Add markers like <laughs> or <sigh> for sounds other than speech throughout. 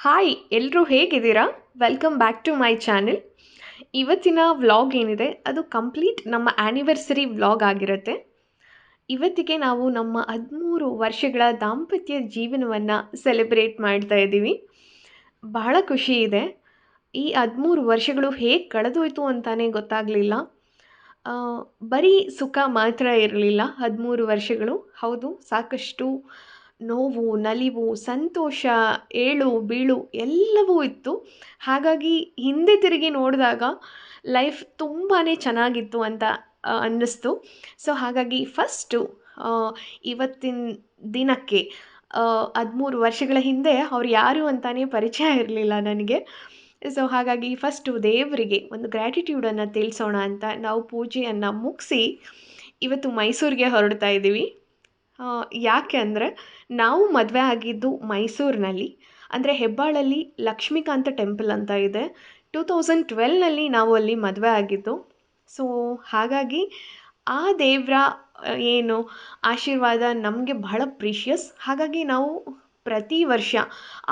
Hi ಎಲ್ಲರೂ ಹೇಗಿದ್ದೀರಾ? Welcome back to my channel ಇವತ್ತಿನ ವ್ಲಾಗ್ ಏನಿದೆ, ಅದು ಕಂಪ್ಲೀಟ್ ನಮ್ಮ ಆ್ಯನಿವರ್ಸರಿ ವ್ಲಾಗ್ ಆಗಿರುತ್ತೆ. ಇವತ್ತಿಗೆ ನಾವು ನಮ್ಮ ಹದಿಮೂರು ವರ್ಷಗಳ ದಾಂಪತ್ಯ ಜೀವನವನ್ನು ಸೆಲೆಬ್ರೇಟ್ ಮಾಡ್ತಾ ಇದ್ದೀವಿ. ಬಹಳ ಖುಷಿ ಇದೆ. ಈ ಹದಿಮೂರು ವರ್ಷಗಳು ಹೇಗೆ ಕಳೆದೋಯ್ತು ಅಂತಲೇ ಗೊತ್ತಾಗಲಿಲ್ಲ. ಬರೀ ಸುಖ ಮಾತ್ರ ಇರಲಿಲ್ಲ ಹದಿಮೂರು ವರ್ಷಗಳು. ಹೌದು, ಸಾಕಷ್ಟು ನೋವು, ನಲಿವು, ಸಂತೋಷ, ಏಳು, ಬೀಳು ಎಲ್ಲವೂ ಇತ್ತು. ಹಾಗಾಗಿ ಹಿಂದೆ ತಿರುಗಿ ನೋಡಿದಾಗ ಲೈಫ್ ತುಂಬಾ ಚೆನ್ನಾಗಿತ್ತು ಅಂತ ಅನ್ನಿಸ್ತು. ಸೊ ಹಾಗಾಗಿ ಫಸ್ಟು ಇವತ್ತಿನ ದಿನಕ್ಕೆ ಹದಿಮೂರು ವರ್ಷಗಳ ಹಿಂದೆ ಅವ್ರು ಯಾರು ಅಂತಲೇ ಪರಿಚಯ ಇರಲಿಲ್ಲ ನನಗೆ. ಸೊ ಹಾಗಾಗಿ ಫಸ್ಟು ದೇವರಿಗೆ ಒಂದು ಗ್ರ್ಯಾಟಿಟ್ಯೂಡನ್ನು ತಿಳಿಸೋಣ ಅಂತ ನಾವು ಪೂಜೆಯನ್ನು ಮುಗಿಸಿ, ಇವತ್ತು ಮೈಸೂರಿಗೆ ಹೊರಡ್ತಾ ಇದ್ದೀವಿ. ಯಾಕೆ ಅಂದರೆ ನಾವು ಮದುವೆ ಆಗಿದ್ದು ಮೈಸೂರಿನಲ್ಲಿ, ಅಂದರೆ ಹೆಬ್ಬಾಳಲ್ಲಿ ಲಕ್ಷ್ಮೀಕಾಂತ ಟೆಂಪಲ್ ಅಂತ ಇದೆ. ಟೂ ತೌಸಂಡ್ ಟ್ವೆಲ್ನಲ್ಲಿ ನಾವು ಅಲ್ಲಿ ಮದುವೆ ಆಗಿದ್ದು. ಸೊ ಹಾಗಾಗಿ ಆ ದೇವರ ಏನು ಆಶೀರ್ವಾದ ನಮಗೆ ಬಹಳ ಪ್ರೀಷಿಯಸ್ ಹಾಗಾಗಿ ನಾವು ಪ್ರತಿ ವರ್ಷ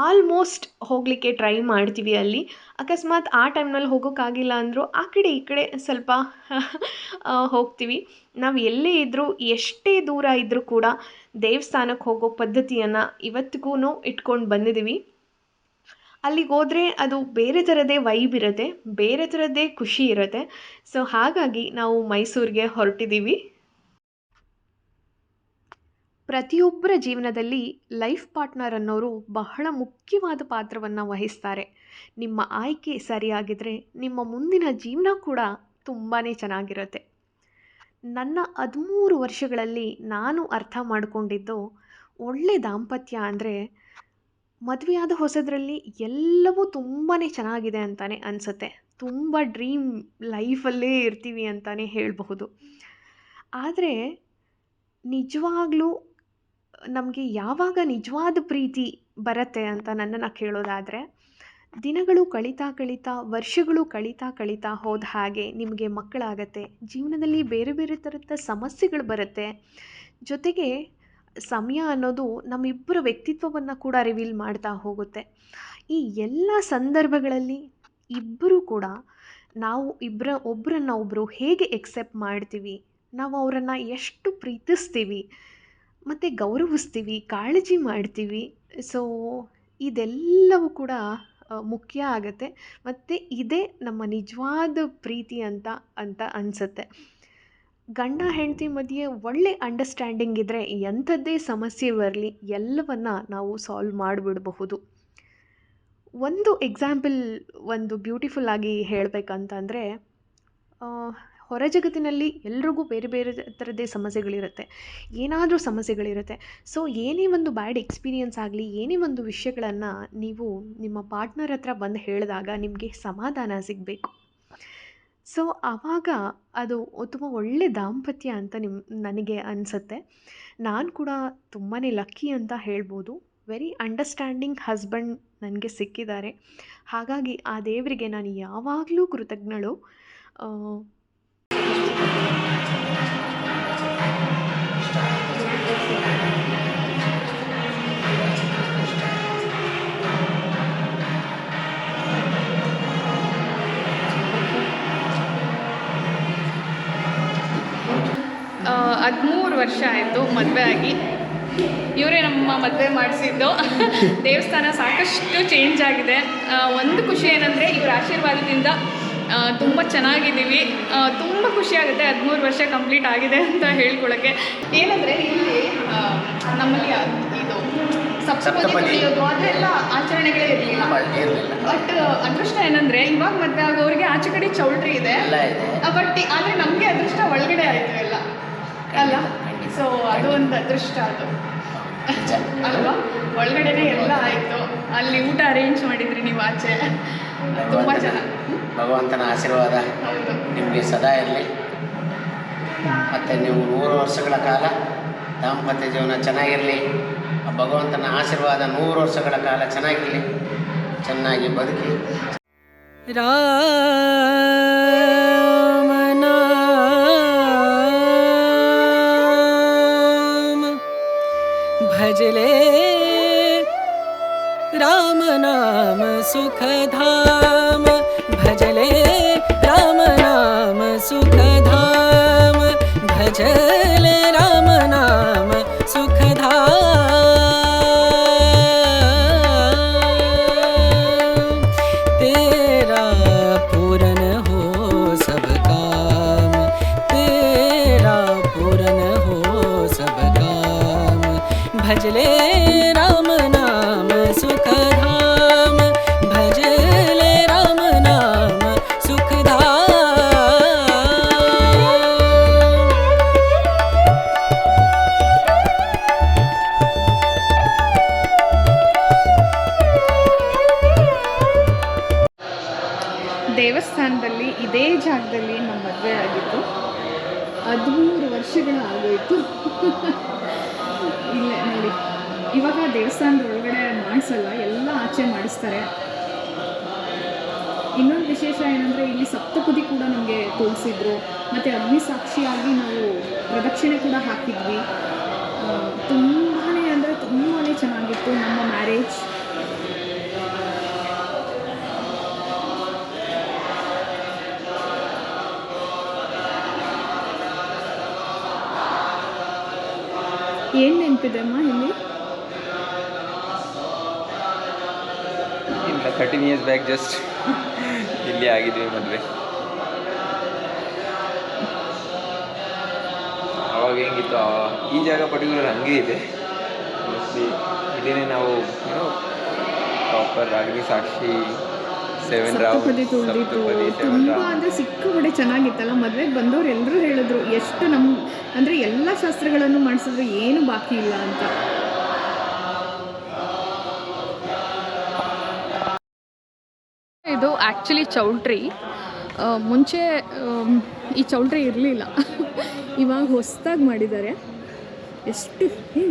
ಆಲ್ಮೋಸ್ಟ್ ಹೋಗಲಿಕ್ಕೆ ಟ್ರೈ ಮಾಡ್ತೀವಿ ಅಲ್ಲಿ. ಅಕಸ್ಮಾತ್ ಆ ಟೈಮ್ನಲ್ಲಿ ಹೋಗೋಕ್ಕಾಗಿಲ್ಲ ಅಂದರೂ ಆ ಕಡೆ ಈ ಕಡೆ ಸ್ವಲ್ಪ <laughs> ಹೋಗ್ತೀವಿ. ನಾವು ಎಲ್ಲೇ ಇದ್ದರೂ ಎಷ್ಟೇ ದೂರ ಇದ್ದರೂ ಕೂಡ ದೇವಸ್ಥಾನಕ್ಕೆ ಹೋಗೋ ಪದ್ಧತಿಯನ್ನು ಇವತ್ತಿಗೂ ಇಟ್ಕೊಂಡು ಬಂದಿದ್ದೀವಿ ಅಲ್ಲಿಗೆ ಹೋದರೆ ಅದು ಬೇರೆ ಥರದೇ ವೈಬ್ ಇರುತ್ತೆ, ಬೇರೆ ಥರದ್ದೇ ಖುಷಿ ಇರುತ್ತೆ. ಸೊ ಹಾಗಾಗಿ ನಾವು ಮೈಸೂರಿಗೆ ಹೊರಟಿದ್ದೀವಿ ಪ್ರತಿಯೊಬ್ಬರ ಜೀವನದಲ್ಲಿ ಲೈಫ್ ಪಾರ್ಟ್ನರ್ ಅನ್ನೋರು ಬಹಳ ಮುಖ್ಯವಾದ ಪಾತ್ರವನ್ನು ವಹಿಸ್ತಾರೆ. ನಿಮ್ಮ ಆಯ್ಕೆ ಸರಿಯಾಗಿದ್ದರೆ ನಿಮ್ಮ ಮುಂದಿನ ಜೀವನ ಕೂಡ ತುಂಬಾ ಚೆನ್ನಾಗಿರುತ್ತೆ. ನನ್ನ ಹದಿಮೂರು ವರ್ಷಗಳಲ್ಲಿ ನಾನು ಅರ್ಥ ಮಾಡಿಕೊಂಡಿದ್ದು ಒಳ್ಳೆ ದಾಂಪತ್ಯ ಅಂದರೆ ಮದುವೆಯಾದ ಹೊಸದರಲ್ಲಿ ಎಲ್ಲವೂ ತುಂಬಾ ಚೆನ್ನಾಗಿದೆ ಅಂತಲೇ ಅನಿಸುತ್ತೆ. ತುಂಬ ಡ್ರೀಮ್ ಲೈಫಲ್ಲೇ ಇರ್ತೀವಿ ಅಂತಲೇ ಹೇಳಬಹುದು. ಆದರೆ ನಿಜವಾಗ್ಲೂ ನಮಗೆ ಯಾವಾಗ ನಿಜವಾದ ಪ್ರೀತಿ ಬರುತ್ತೆ ಅಂತ ನನ್ನನ್ನು ಕೇಳೋದಾದರೆ, ದಿನಗಳು ಕಳೀತಾ ಕಳೀತಾ, ವರ್ಷಗಳು ಕಳೀತಾ ಕಳೀತಾ ಹೋದ ಹಾಗೆ ನಿಮಗೆ ಮಕ್ಕಳಾಗತ್ತೆ, ಜೀವನದಲ್ಲಿ ಬೇರೆ ಬೇರೆ ಥರದ ಸಮಸ್ಯೆಗಳು ಬರುತ್ತೆ. ಜೊತೆಗೆ ಸಮಯ ಅನ್ನೋದು ನಮ್ಮಿಬ್ಬರ ವ್ಯಕ್ತಿತ್ವವನ್ನು ಕೂಡ ರಿವೀಲ್ ಮಾಡ್ತಾ ಹೋಗುತ್ತೆ. ಈ ಎಲ್ಲ ಸಂದರ್ಭಗಳಲ್ಲಿ ಇಬ್ಬರೂ ಕೂಡ ನಾವು ಇಬ್ಬರ ಒಬ್ಬರನ್ನ ಒಬ್ಬರು ಹೇಗೆ ಎಕ್ಸೆಪ್ಟ್ ಮಾಡ್ತೀವಿ, ನಾವು ಅವರನ್ನು ಎಷ್ಟು ಪ್ರೀತಿಸ್ತೀವಿ ಮತ್ತು ಗೌರವಿಸ್ತೀವಿ, ಕಾಳಜಿ ಮಾಡ್ತೀವಿ. ಸೊ ಇದೆಲ್ಲವೂ ಕೂಡ ಮುಖ್ಯ ಆಗುತ್ತೆ. ಮತ್ತು ಇದೇ ನಮ್ಮ ನಿಜವಾದ ಪ್ರೀತಿ ಅಂತ ಅಂತ ಅನಿಸುತ್ತೆ. ಗಂಡ, ಹೆಂಡತಿ ಮಧ್ಯೆ ಒಳ್ಳೆ ಅಂಡರ್ಸ್ಟ್ಯಾಂಡಿಂಗ್ ಇದ್ದರೆ ಎಂಥದ್ದೇ ಸಮಸ್ಯೆ ಬರಲಿ, ಎಲ್ಲವನ್ನು ನಾವು ಸಾಲ್ವ್ ಮಾಡಿಬಿಡಬಹುದು. ಒಂದು ಎಕ್ಸಾಂಪಲ್ ಒಂದು ಬ್ಯೂಟಿಫುಲ್ ಆಗಿ ಹೇಳಬೇಕಂತಂದರೆ ಹೊರ ಜಗತ್ತಿನಲ್ಲಿ ಎಲ್ರಿಗೂ ಬೇರೆ ಬೇರೆ ಥರದ್ದೇ ಸಮಸ್ಯೆಗಳಿರುತ್ತೆ. ಏನಾದರೂ ಸಮಸ್ಯೆಗಳಿರುತ್ತೆ. ಸೊ ಏನೇ ಒಂದು ಬ್ಯಾಡ್ ಎಕ್ಸ್ಪೀರಿಯನ್ಸ್ ಆಗಲಿ, ಏನೇ ಒಂದು ವಿಷಯಗಳನ್ನು ನೀವು ನಿಮ್ಮ ಪಾರ್ಟ್ನರ್ ಹತ್ರ ಬಂದು ಹೇಳಿದಾಗ ನಿಮಗೆ ಸಮಾಧಾನ ಸಿಗಬೇಕು. ಸೊ ಆವಾಗ ಅದು ತುಂಬ ಒಳ್ಳೆ ದಾಂಪತ್ಯ ಅಂತ ನಿಮ್ಮ ನನಗೆ ಅನಿಸುತ್ತೆ. ನಾನು ಕೂಡ ತುಂಬಾ ಲಕ್ಕಿ ಅಂತ ಹೇಳ್ಬೋದು. ವೆರಿ ಅಂಡರ್ಸ್ಟ್ಯಾಂಡಿಂಗ್ ಹಸ್ಬೆಂಡ್ ನನಗೆ ಸಿಕ್ಕಿದ್ದಾರೆ. ಹಾಗಾಗಿ ಆ ದೇವರಿಗೆ ನಾನು ಯಾವಾಗಲೂ ಕೃತಜ್ಞಳು. ಹದಿಮೂರು ವರ್ಷ ಆಯಿತು ಮದುವೆ ಆಗಿ. ಇವರೇ ನಮ್ಮ ಮದುವೆ ಮಾಡಿಸಿದ್ದು. ದೇವಸ್ಥಾನ ಸಾಕಷ್ಟು ಚೇಂಜ್ ಆಗಿದೆ. ಒಂದು ಖುಷಿ ಏನಂದರೆ ಇವರ ಆಶೀರ್ವಾದದಿಂದ ತುಂಬ ಚೆನ್ನಾಗಿದ್ದೀವಿ. ತುಂಬ ಖುಷಿ ಆಗುತ್ತೆ. ಹದಿಮೂರು ವರ್ಷ ಕಂಪ್ಲೀಟ್ ಆಗಿದೆ ಅಂತ ಹೇಳ್ಕೊಳ್ಳೋಕ್ಕೆ ಏನಂದರೆ ಇಲ್ಲಿ ನಮ್ಮಲ್ಲಿ ಇದು ಸಪ್ತಪದಿ. ತುಳಿಯೋದು ಅದೆಲ್ಲ ಆಚರಣೆಗಳೇ ಇರಲಿಲ್ಲ. ಬಟ್ ಅದೃಷ್ಟ ಏನಂದರೆ ಇವಾಗ ಮದುವೆ ಆಗೋರಿಗೆ ಆಚೆ ಕಡೆ ಚೌಲ್ಟ್ರಿ ಇದೆ. ಬಟ್ ಆದರೆ ನಮಗೆ ಅದೃಷ್ಟ ಒಳಗಡೆ ಆಯಿತು ಎಲ್ಲ. ಅಲ್ಲ. ಸೊ ಅದು ಒಂದು ಅದೃಷ್ಟ ಅದು. ಅಲ್ವಾ? ಒಳಗಡೆನೆ ಎಲ್ಲ ಆಯಿತು. ಅಲ್ಲಿ ಊಟ ಅರೇಂಜ್ ಮಾಡಿದ್ರಿ ನೀವು ಆಚೆ. ತುಂಬ ಭಗವಂತನ- ಚೆನ್ನಾಗಿ ಭಗವಂತನ ಆಶೀರ್ವಾದ ಹೌದು ನಿಮಗೆ ಸದಾ ಇರಲಿ ಮತ್ತು ನೀವು ನೂರು ವರ್ಷಗಳ ಕಾಲ ದಾಂಪತ್ಯ ಜೀವನ ಚೆನ್ನಾಗಿರಲಿ ಆ ಭಗವಂತನ ಆಶೀರ್ವಾದ ನೂರು ವರ್ಷಗಳ ಕಾಲ ಚೆನ್ನಾಗಿರಲಿ ಚೆನ್ನಾಗಿ ಬದುಕಿ राम भजले राम नाम सुखधाम। भजले राम नाम सुखधाम। भजले राम नाम सुखधाम। तेरा पूरन हो सब काम। तेरा पूरन हो सब काम। भजले ಇದೇ ಜಾಗದಲ್ಲಿ ನಮ್ಮ ಮದುವೆ ಆಗಿತ್ತು ಹದಿಮೂರು ವರ್ಷಗಳು ಆಗೋಯ್ತು. ಇಲ್ಲೇ ನೋಡಿ, ಇವಾಗ ದೇವಸ್ಥಾನದ ಒಳಗಡೆ ಮಾಡಿಸಲ್ಲ, ಎಲ್ಲ ಆಚೆ ಮಾಡಿಸ್ತಾರೆ. ಇನ್ನೊಂದು ವಿಶೇಷ ಏನಂದರೆ, ಇಲ್ಲಿ ಸಪ್ತಪದಿ ಕೂಡ ನಮಗೆ ತೋರಿಸಿದ್ರು. ಮತ್ತು ಅಗ್ನಿಸಾಕ್ಷಿಯಾಗಿ ನಾವು ಪ್ರದಕ್ಷಿಣೆ ಕೂಡ ಹಾಕಿದ್ವಿ. ತುಂಬಾ ಅಂದರೆ ತುಂಬಾ ಚೆನ್ನಾಗಿತ್ತು ನಮ್ಮ ಮ್ಯಾರೇಜ್. ಏನು ನೆನಪಿದೆ ಅಮ್ಮ ಇಲ್ಲಿ? ಇಲ್ಲ ತರ್ಟೀನ್ ಇಯರ್ಸ್ ಬ್ಯಾಕ್ ಜಸ್ಟ್ ಇಲ್ಲಿ ಆಗಿದ್ವಿ ಮದುವೆ. ಅವಾಗ ಹೆಂಗಿತ್ತು ಈ ಜಾಗ ಪರ್ಟಿಕ್ಯುಲರ್ ಹಂಗೆ ಇದೆ. ಮೋಸ್ಟ್ಲಿ ಇದೇನೆ ನಾವು ಪ್ರಾಪರ್ ಅಗ್ನಿ ಸಾಕ್ಷಿ ಸೆವೆನ್ ರಾವ್ ಸಪ್ತಪದಿ ತುಳಿದಿತ್ತು ತುಂಬ ಅಂದರೆ ಸಿಕ್ಕಾಪಟ್ಟೆ ಚೆನ್ನಾಗಿತ್ತಲ್ಲ ಮದುವೆಗೆ ಬಂದವ್ರು ಎಲ್ಲರೂ ಹೇಳಿದ್ರು ಎಷ್ಟು ನಮ್ಮ ಅಂದರೆ ಎಲ್ಲ ಶಾಸ್ತ್ರಗಳನ್ನು ಮಾಡಿಸಿದ್ರು ಏನು ಬಾಕಿ ಇಲ್ಲ ಅಂತ. ಇದು ಆ್ಯಕ್ಚುಲಿ ಚೌಲ್ಟ್ರಿ ಮುಂಚೆ ಈ ಚೌಲ್ಟ್ರಿ ಇರಲಿಲ್ಲ. ಇವಾಗ ಹೊಸದಾಗಿ ಮಾಡಿದ್ದಾರೆ. ಎಷ್ಟು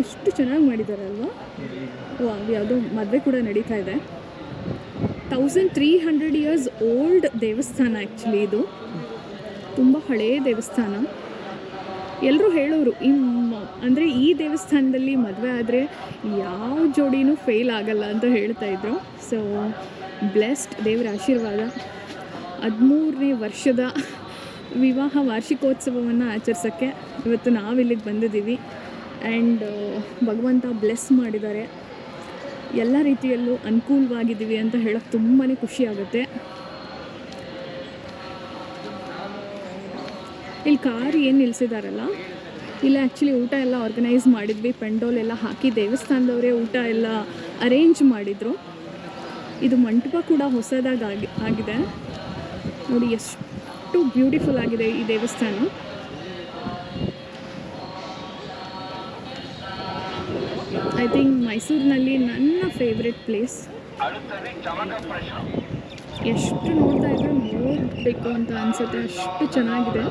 ಎಷ್ಟು ಚೆನ್ನಾಗಿ ಮಾಡಿದ್ದಾರೆ ಅಲ್ವಾ? ಯಾವುದೋ ಮದುವೆ ಕೂಡ ನಡೀತಾ ಇದೆ. Thousand three hundred years old ದೇವಸ್ಥಾನ ಆ್ಯಕ್ಚುಲಿ ಇದು. ತುಂಬ ಹಳೆಯ ದೇವಸ್ಥಾನ. ಎಲ್ಲರೂ ಹೇಳೋರು ಈ ಅಂದರೆ ಈ ದೇವಸ್ಥಾನದಲ್ಲಿ ಮದುವೆ ಆದರೆ ಯಾವ ಜೋಡಿನೂ ಫೇಲ್ ಆಗಲ್ಲ ಅಂತ ಹೇಳ್ತಾ ಇದ್ರು. ಸೊ ಬ್ಲೆಸ್ಡ್ ದೇವರ ಆಶೀರ್ವಾದ. ಹದಿಮೂರನೇ ವರ್ಷದ ವಿವಾಹ ವಾರ್ಷಿಕೋತ್ಸವವನ್ನು ಆಚರಿಸೋಕ್ಕೆ ಇವತ್ತು ನಾವಿಲ್ಲಿಗೆ ಬಂದಿದ್ದೀವಿ. ಆ್ಯಂಡ್ ಭಗವಂತ ಬ್ಲೆಸ್ ಮಾಡಿದ್ದಾರೆ. ಎಲ್ಲ ರೀತಿಯಲ್ಲೂ ಅನುಕೂಲವಾಗಿದ್ದೀವಿ ಅಂತ ಹೇಳೋಕ್ಕೆ ತುಂಬಾ ಖುಷಿ ಆಗುತ್ತೆ ಇಲ್ಲಿ ಕಾರ್ ಏನು ನಿಲ್ಲಿಸಿದಾರಲ್ಲ ಇಲ್ಲ ಆ್ಯಕ್ಚುಲಿ ಊಟ ಎಲ್ಲ ಆರ್ಗನೈಸ್ ಮಾಡಿದ್ವಿ. ಪೆಂಡೋಲ್ ಎಲ್ಲ ಹಾಕಿ ದೇವಸ್ಥಾನದವರೇ ಊಟ ಎಲ್ಲ ಅರೇಂಜ್ ಮಾಡಿದರು. ಇದು ಮಂಟಪ ಕೂಡ ಹೊಸದಾಗಿ ಆಗಿ, ಆಗಿದೆ. ನೋಡಿ, ಎಷ್ಟು ಬ್ಯೂಟಿಫುಲ್ ಆಗಿದೆ ಈ ದೇವಸ್ಥಾನ. ಐ ಥಿಂಕ್ ಮೈಸೂರಿನಲ್ಲಿ ನನ್ನ ಫೇವ್ರೆಟ್ ಪ್ಲೇಸ್ ಎಷ್ಟು ನೋಡ್ತಾ ಇದ್ರೆ ನೋಡಬೇಕು ಅಂತ ಅನಿಸುತ್ತೆ ಅಷ್ಟು ಚೆನ್ನಾಗಿದೆ.